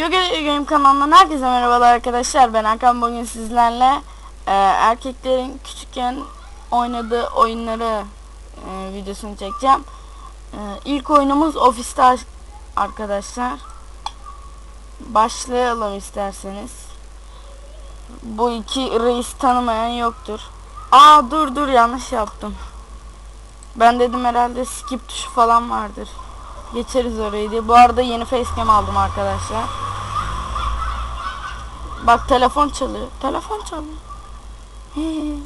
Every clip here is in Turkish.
Yoga Game kanalından herkese merhabalar arkadaşlar. Ben Hakan bugün sizlerle e, erkeklerin küçükken oynadığı oyunları e, videosunu çekeceğim. E, ilk oyunumuz Aşk arkadaşlar. Başlayalım isterseniz. Bu iki reis tanımayan yoktur. Aa dur dur yanlış yaptım. Ben dedim herhalde skip tuşu falan vardır. Geçeriz orayı diye. Bu arada yeni facecam aldım arkadaşlar. Bak telefon çalıyor. Telefon çalıyor. He.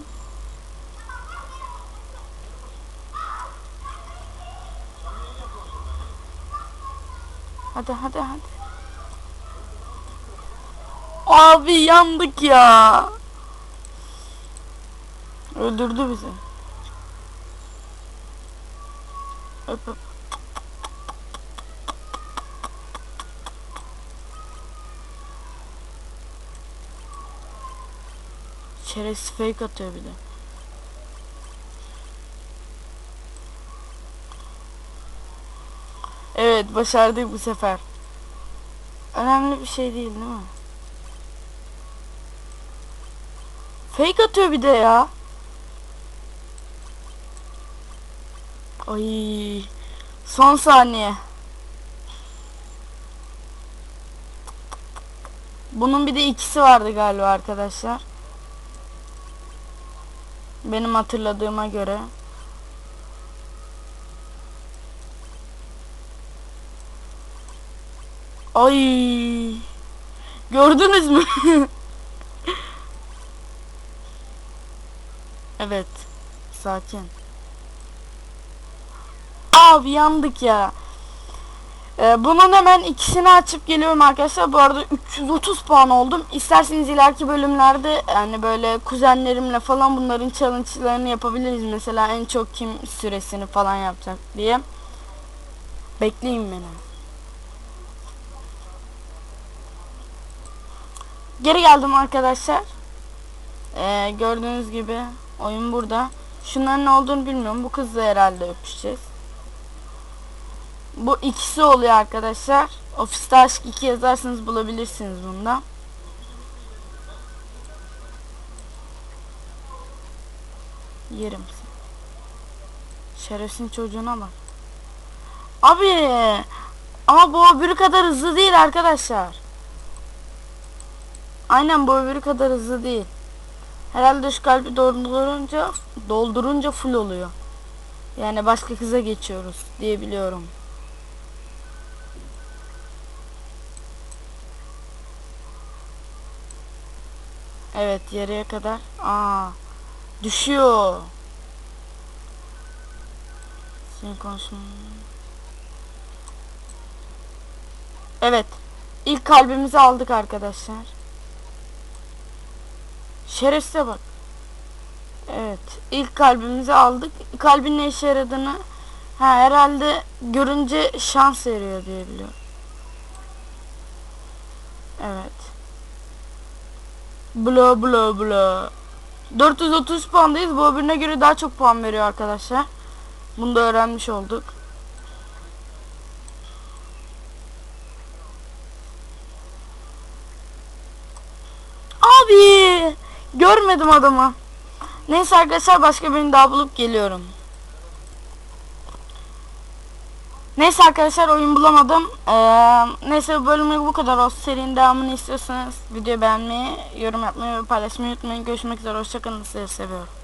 Hadi hadi hadi. Abi yandık ya. Öldürdü bizi. Öp öp. Şerefsiz fake atıyor bir de. Evet başardık bu sefer. Önemli bir şey değil değil mi? Fake atıyor bir de ya. Ay. Son saniye. Bunun bir de ikisi vardı galiba arkadaşlar. Benim hatırladığıma göre. Ay. Gördünüz mü? evet. Sakin. Abi yandık ya. Ee, bunun hemen ikisini açıp geliyorum arkadaşlar. Bu arada 330 puan oldum. İsterseniz ileriki bölümlerde yani böyle kuzenlerimle falan bunların challenge'larını yapabiliriz. Mesela en çok kim süresini falan yapacak diye. Bekleyin beni. Geri geldim arkadaşlar. Ee, gördüğünüz gibi oyun burada. Şunların ne olduğunu bilmiyorum. Bu kızla herhalde öpüşeceğiz. Bu ikisi oluyor arkadaşlar. Ofiste aşk 2 yazarsanız bulabilirsiniz bunda. Yerim. Şerefsin çocuğuna bak. Abi ama bu öbürü kadar hızlı değil arkadaşlar. Aynen bu öbürü kadar hızlı değil. Herhalde şu kalbi doldurunca doldurunca full oluyor. Yani başka kıza geçiyoruz diye biliyorum. Evet yarıya kadar. Aa düşüyor. Senin konuşman. Evet. İlk kalbimizi aldık arkadaşlar. Şerefsize bak. Evet. ilk kalbimizi aldık. Kalbin ne işe yaradığını ha, herhalde görünce şans veriyor diye biliyorum. Evet. Bla bla bla. 430 puandayız. Bu öbürüne göre daha çok puan veriyor arkadaşlar. Bunu da öğrenmiş olduk. Abi görmedim adamı. Neyse arkadaşlar başka birini daha bulup geliyorum. Neyse arkadaşlar oyun bulamadım. Ee, neyse bu bölümlük bu kadar olsun. Serinin devamını istiyorsanız video beğenmeyi, yorum yapmayı ve paylaşmayı unutmayın. Görüşmek üzere. Hoşçakalın. Sizi seviyorum.